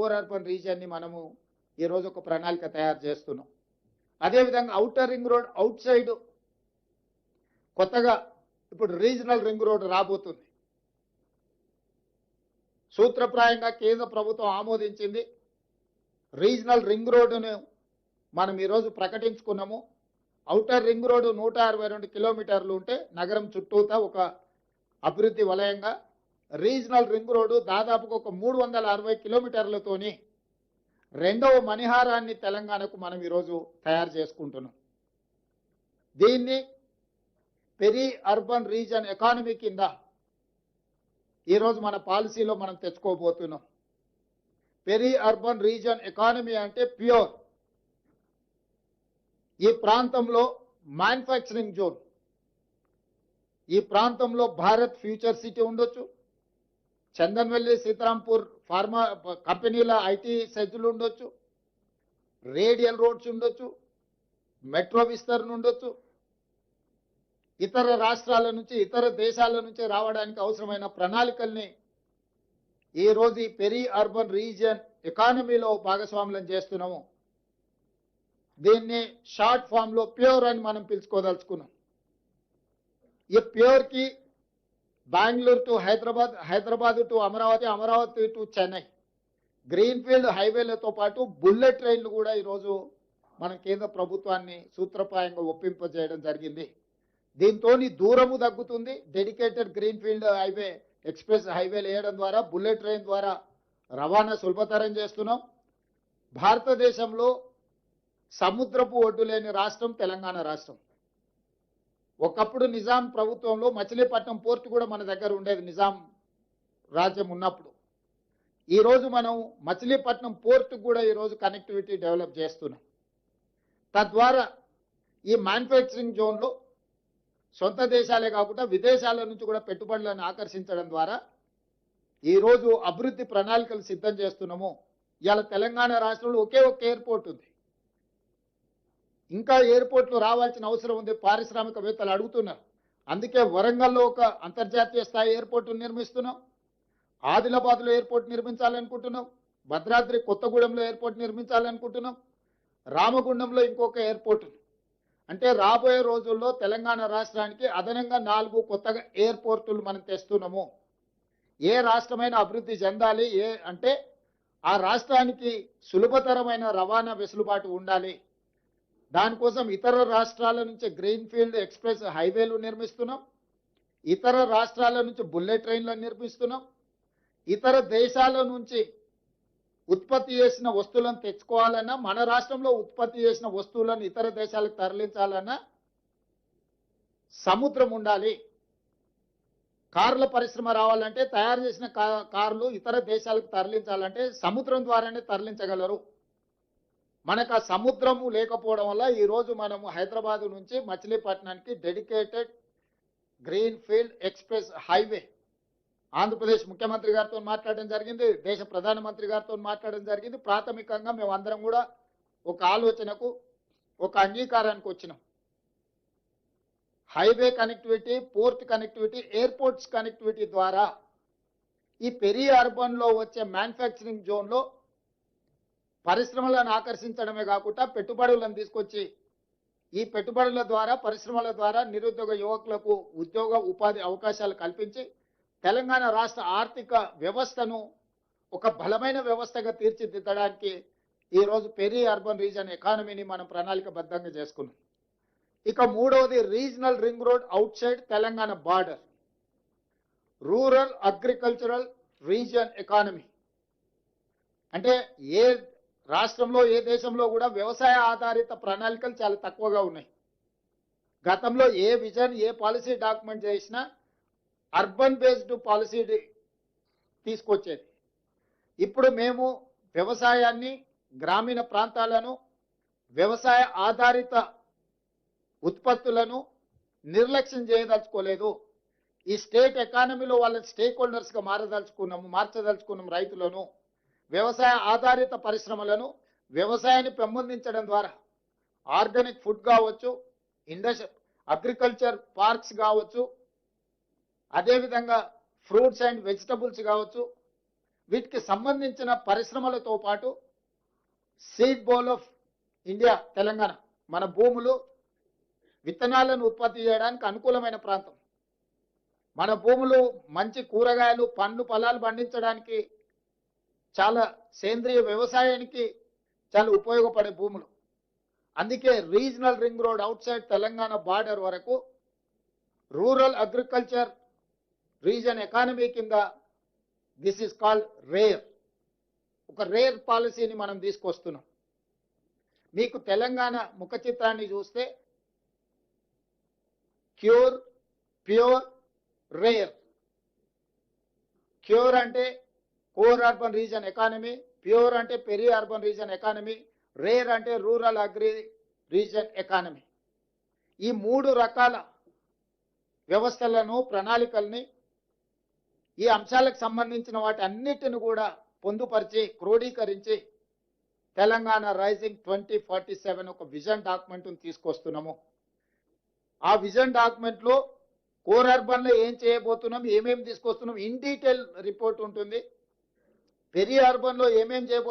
Core urban రీజియన్ని మనము ఈరోజు ఒక ప్రణాళిక తయారు చేస్తున్నాం. అదేవిధంగా outer ring road outside కొత్తగా ఇప్పుడు రీజనల్ రింగ్ రోడ్ రాబోతుంది. సూత్రప్రాయంగా కేంద్ర ప్రభుత్వం ఆమోదించింది. రీజనల్ రింగ్ రోడ్డును మనం ఈరోజు ప్రకటించుకున్నాము. అవుటర్ రింగ్ రోడ్డు నూట అరవై రెండు కిలోమీటర్లు ఉంటే నగరం చుట్టూతా ఒక అభివృద్ధి వలయంగా రీజనల్ రింగ్ రోడ్డు దాదాపుగా ఒక మూడు వందల అరవై కిలోమీటర్లతోని రెండవ మణిహారాన్ని తెలంగాణకు మనం ఈరోజు తయారు చేసుకుంటున్నాం. దీన్ని పెరి అర్బన్ రీజన్ ఎకానమీ కింద ఈరోజు మన పాలసీలో మనం తెచ్చుకోబోతున్నాం. పెరి అర్బన్ రీజన్ ఎకానమీ అంటే ప్యూర్. ఈ ప్రాంతంలో మ్యానుఫ్యాక్చరింగ్ జోన్. ఈ ప్రాంతంలో భారత్ ఫ్యూచర్ సిటీ ఉండొచ్చు. చందన్వెల్లి సీతారాంపూర్ ఫార్మా కంపెనీల ఐటీ సెజ్లు ఉండొచ్చు రేడియల్ రోడ్స్ ఉండొచ్చు మెట్రో విస్తరణ ఉండొచ్చు. ఇతర రాష్ట్రాల నుంచి ఇతర దేశాల నుంచి రావడానికి అవసరమైన ప్రణాళికల్ని ఈ రోజు ఈ పెరి అర్బన్ రీజియన్ ఎకానమీలో భాగస్వాములను చేస్తున్నాము. దీన్ని షార్ట్ ఫామ్లో ప్యూర్ అని మనం పిలుచుకోదలుచుకున్నాం. ఈ ప్యూర్కి Bengaluru to Hyderabad Hyderabad to Amaravati Amaravati to Chennai. Greenfield హైవేలతో పాటు బుల్లెట్ ట్రైన్లు కూడా ఈరోజు మన కేంద్ర ప్రభుత్వాన్ని సూత్రప్రాయంగా ఒప్పింపజేయడం జరిగింది. దీంతో దూరము తగ్గుతుంది. డెడికేటెడ్ గ్రీన్ఫీల్డ్ హైవే ఎక్స్ప్రెస్ హైవేలు వేయడం ద్వారా బుల్లెట్ ట్రైన్ ద్వారా రవాణా సులభతరం చేస్తున్నాం. భారతదేశంలో సముద్రపు ఒడ్డు లేని రాష్ట్రం తెలంగాణ రాష్ట్రం. ఒకప్పుడు నిజాం ప్రభుత్వంలో మచిలీపట్నం పోర్టు కూడా మన దగ్గర ఉండేది నిజాం రాజ్యం ఉన్నప్పుడు. ఈరోజు మనం మచిలీపట్నం పోర్టు కూడా ఈరోజు కనెక్టివిటీ డెవలప్ చేస్తున్నాం. తద్వారా ఈ మ్యానుఫ్యాక్చరింగ్ జోన్లో సొంత దేశాలే కాకుండా విదేశాల నుంచి కూడా పెట్టుబడులను ఆకర్షించడం ద్వారా ఈరోజు అభివృద్ధి ప్రణాళికలు సిద్ధం చేస్తున్నాము. ఇవాళ తెలంగాణ రాష్ట్రంలో ఒకే ఒక ఎయిర్పోర్ట్ ఉంది. ఇంకా ఎయిర్పోర్ట్లు రావాల్సిన అవసరం ఉంది. పారిశ్రామికవేత్తలు అడుగుతున్నారు. అందుకే వరంగల్లో ఒక అంతర్జాతీయ స్థాయి ఎయిర్పోర్ట్ నిర్మిస్తున్నాం. ఆదిలాబాద్లో ఎయిర్పోర్ట్ నిర్మించాలనుకుంటున్నాం. భద్రాద్రి కొత్తగూడెంలో ఎయిర్పోర్ట్ నిర్మించాలనుకుంటున్నాం. రామగుండంలో ఇంకొక ఎయిర్పోర్ట్. అంటే రాబోయే రోజుల్లో తెలంగాణ రాష్ట్రానికి అదనంగా నాలుగు కొత్తగా ఎయిర్పోర్టులు మనం తెస్తున్నాము. ఏ రాష్ట్రమైన అభివృద్ధి చెందాలి. ఏ అంటే ఆ రాష్ట్రానికి సులభతరమైన రవాణా వెసులుబాటు ఉండాలి. దానికోసం ఇతర రాష్ట్రాల నుంచి గ్రీన్ఫీల్డ్ ఎక్స్ప్రెస్ హైవేలు నిర్మిస్తున్నాం. ఇతర రాష్ట్రాల నుంచి బుల్లెట్ ట్రైన్లను నిర్మిస్తున్నాం. ఇతర దేశాల నుంచి ఉత్పత్తి చేసిన వస్తువులను తెచ్చుకోవాలన్నా మన రాష్ట్రంలో ఉత్పత్తి చేసిన వస్తువులను ఇతర దేశాలకు తరలించాలన్నా సముద్రం ఉండాలి. కార్ల పరిశ్రమ రావాలంటే తయారు చేసిన కార్లు ఇతర దేశాలకు తరలించాలంటే సముద్రం ద్వారానే తరలించగలరు. మనకు ఆ సముద్రము లేకపోవడం వల్ల ఈరోజు మనము హైదరాబాద్ నుంచి మచిలీపట్నానికి dedicated green field express highway Andhra Pradesh ముఖ్యమంత్రి గారితో మాట్లాడడం జరిగింది దేశ ప్రధానమంత్రి గారితో మాట్లాడడం జరిగింది. ప్రాథమికంగా మేము అందరం కూడా ఒక ఆలోచనకు ఒక అంగీకారానికి వచ్చినాం. Highway connectivity port connectivity airports connectivity ద్వారా ఈ పెరి అర్బన్లో వచ్చే మ్యానుఫ్యాక్చరింగ్ జోన్లో పరిశ్రమలను ఆకర్షించడమే కాకుండా పెట్టుబడులను తీసుకొచ్చి ఈ పెట్టుబడుల ద్వారా పరిశ్రమల ద్వారా నిరుద్యోగ యువకులకు ఉద్యోగ ఉపాధి అవకాశాలు కల్పించి తెలంగాణ రాష్ట్ర ఆర్థిక వ్యవస్థను ఒక బలమైన వ్యవస్థగా తీర్చిదిద్దడానికి ఈరోజు పెరి అర్బన్ రీజన్ ఎకానమీని మనం ప్రణాళికబద్ధంగా చేసుకున్నాం. ఇక మూడవది regional ring road outside Telangana border. Rural agricultural region economy. అంటే ఏ రాష్ట్రంలో ఏ దేశంలో కూడా వ్యవసాయ ఆధారిత ప్రణాళికలు చాలా తక్కువగా ఉన్నాయి. గతంలో ఏ విజన్ ఏ పాలసీ డాక్యుమెంట్ చేసినా అర్బన్ బేస్డ్ పాలసీ తీసుకొచ్చేది. ఇప్పుడు మేము వ్యవసాయాన్ని గ్రామీణ ప్రాంతాలను వ్యవసాయ ఆధారిత ఉత్పత్తులను నిర్లక్ష్యం చేయదలుచుకోలేదు. ఈ స్టేట్ ఎకానమీలో వాళ్ళ స్టేక్ హోల్డర్స్గా మారదలుచుకున్నాము మార్చదలుచుకున్నాము రైతులను. వ్యవసాయ ఆధారిత పరిశ్రమలను వ్యవసాయాన్ని పెంపొందించడం ద్వారా ఆర్గానిక్ ఫుడ్ కావచ్చు ఇండస్ట్రీ అగ్రికల్చర్ పార్క్స్ కావచ్చు అదేవిధంగా ఫ్రూట్స్ అండ్ వెజిటబుల్స్ కావచ్చు వీటికి సంబంధించిన పరిశ్రమలతో పాటు seed bowl of India Telangana మన భూములు విత్తనాలను ఉత్పత్తి చేయడానికి అనుకూలమైన ప్రాంతం. మన భూములు మంచి కూరగాయలు పండ్లు ఫలాలు పండించడానికి చాలా సేంద్రియ వ్యవసాయానికి చాలా ఉపయోగపడే భూములు. అందుకే regional ring road outside Telangana border వరకు రూరల్ అగ్రికల్చర్ రీజన్ ఎకానమీ కింద దిస్ ఇస్ కాల్డ్ రేర్. ఒక రేర్ పాలసీని మనం తీసుకొస్తున్నాం. మీకు తెలంగాణ ముఖ చిత్రాన్ని చూస్తే క్యూర్ ప్యూర్ రేర్. క్యూర్ అంటే core urban region economy pure అంటే peri urban region economy rare అంటే రూరల్ అగ్రి రీజన్ ఎకానమీ. ఈ మూడు రకాల వ్యవస్థలను ప్రణాళికల్ని ఈ అంశాలకు సంబంధించిన వాటి అన్నిటిని కూడా పొందుపరిచి క్రోడీకరించి Telangana rising twenty forty seven ఒక విజన్ డాక్యుమెంట్ను తీసుకొస్తున్నాము. ఆ విజన్ డాక్యుమెంట్లో కోర్ అర్బన్లో ఏం చేయబోతున్నాం ఏమేమి తీసుకొస్తున్నాం ఇన్ డీటెయిల్ రిపోర్ట్ ఉంటుంది. పెరి అర్బన్లో ఏమేం చేయబోతున్నాం